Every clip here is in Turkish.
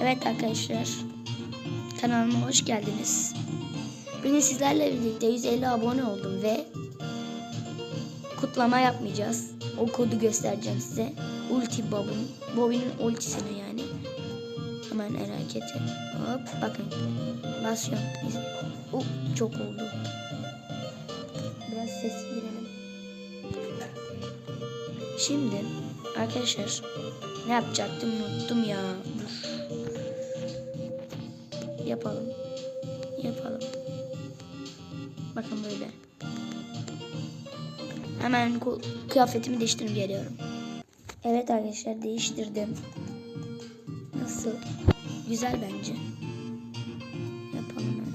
Evet arkadaşlar. Kanalıma hoş geldiniz. Bugün sizlerle birlikte 150 abone oldum ve kutlama yapmayacağız. O kodu göstereceğim size. Ulti Bob'un. Bobby'nin ultisini yani. Hemen hareketi. Hop bakın. Basıyorum. Oh, çok oldu. Biraz ses girelim. Şimdi arkadaşlar ne yapacaktım unuttum ya. Dur. Yapalım. Yapalım. Bakın böyle. Hemen kıyafetimi değiştirip geliyorum. Evet arkadaşlar değiştirdim. Nasıl? Güzel bence. Yapalım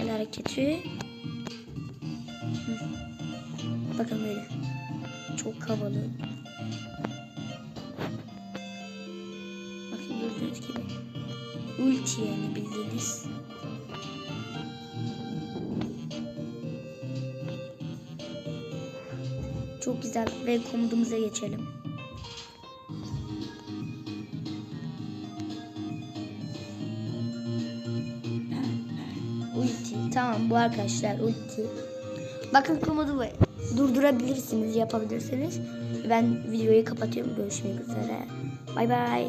el hareketi. El hareketi. Bakın böyle. Çok havalı. Bakın gördüğünüz gibi. Ulti yani. Çok güzel ve komutumuza geçelim. Ulti. Tamam bu arkadaşlar ulti. Bakın komodu bu. Durdurabilirsiniz, yapabilirsiniz. Ben videoyu kapatıyorum. Görüşmek üzere. Bay bay.